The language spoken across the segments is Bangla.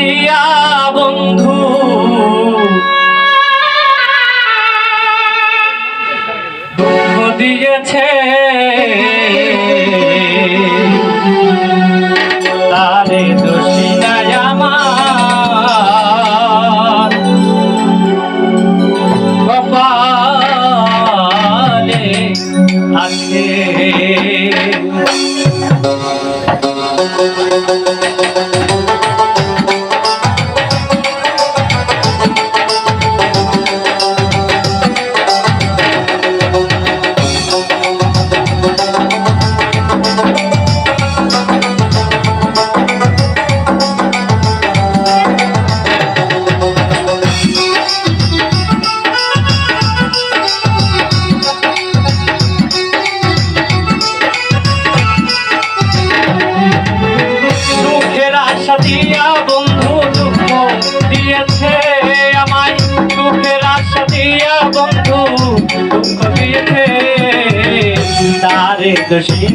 দিয়া বন্ধু। দুঃখ দিয়েছে। তারে দোষী নাই আমার।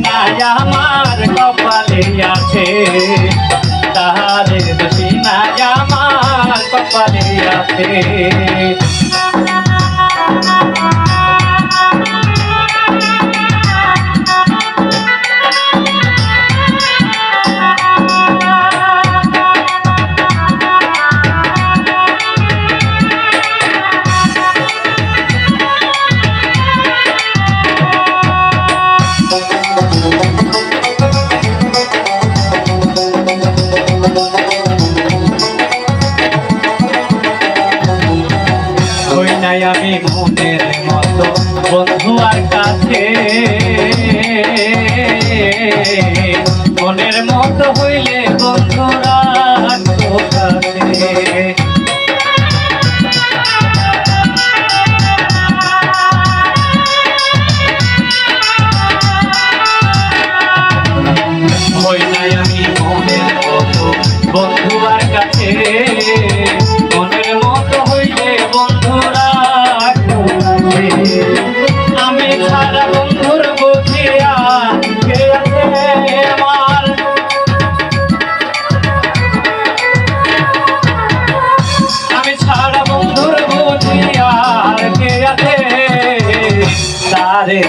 তারে আমার কপালে আছে। তাহারে দোষী আমার কপালে আছে। আমি মনের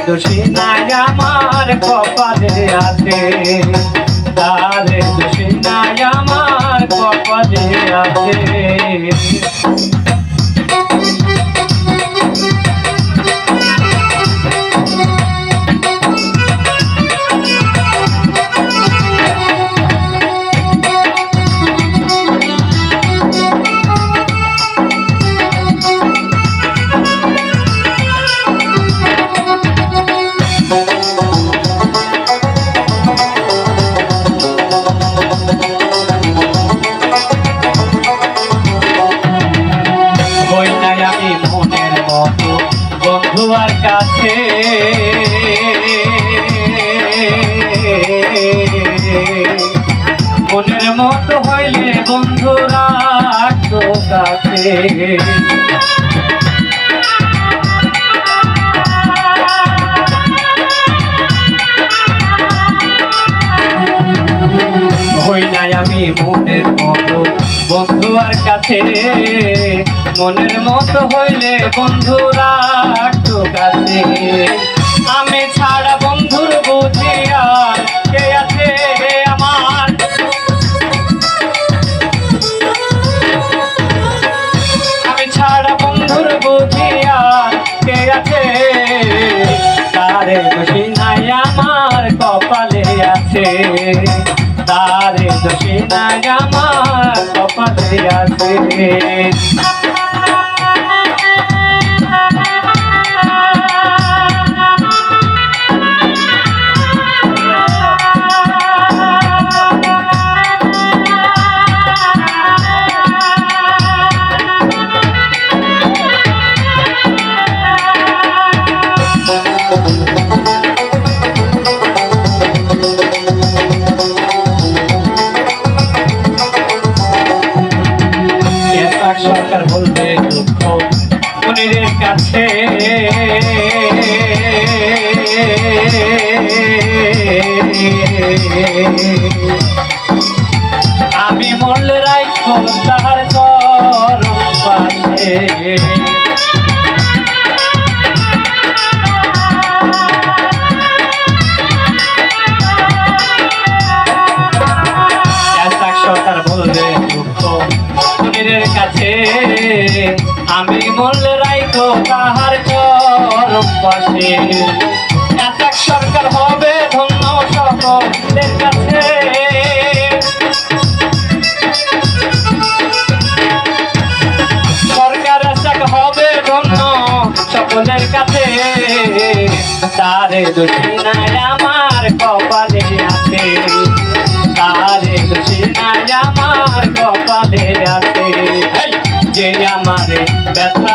দোষী নাই আমার কপালে আছে। তারে দোষী নাই আমার কপালে আছে। আমি মনের মতো বন্ধু আর কাছে। মনের মতো হইলে বন্ধুরা তো কাছে। আমি মনের মতো। বন্ধু আর কাছে মনের মতো হইলে বন্ধুরা তো কাছে। আমি ছাড়া বন্ধুর বুঝিয়া কে আছে আমার? আমি ছাড়া বন্ধুর বুঝিয়া কে আছে? তারে দোষী নাই আমার কপালে আছে। তারে দক্ষিণা গামা কপালে আছে। সরকার বলবে দুঃখ। মনিরের কাছে। আমি মরলে রাইখো তাহার কর পাশে। এক সরকার হবে ধন্য সকলের কাছে। সরকার আশাক হবে ধন্য সকলের কাছে। তারে দক্ষিণায় আমার কপালে আছে তারে দক্ষিণায় আমার কপালে আছে যে আমারে ব্যথা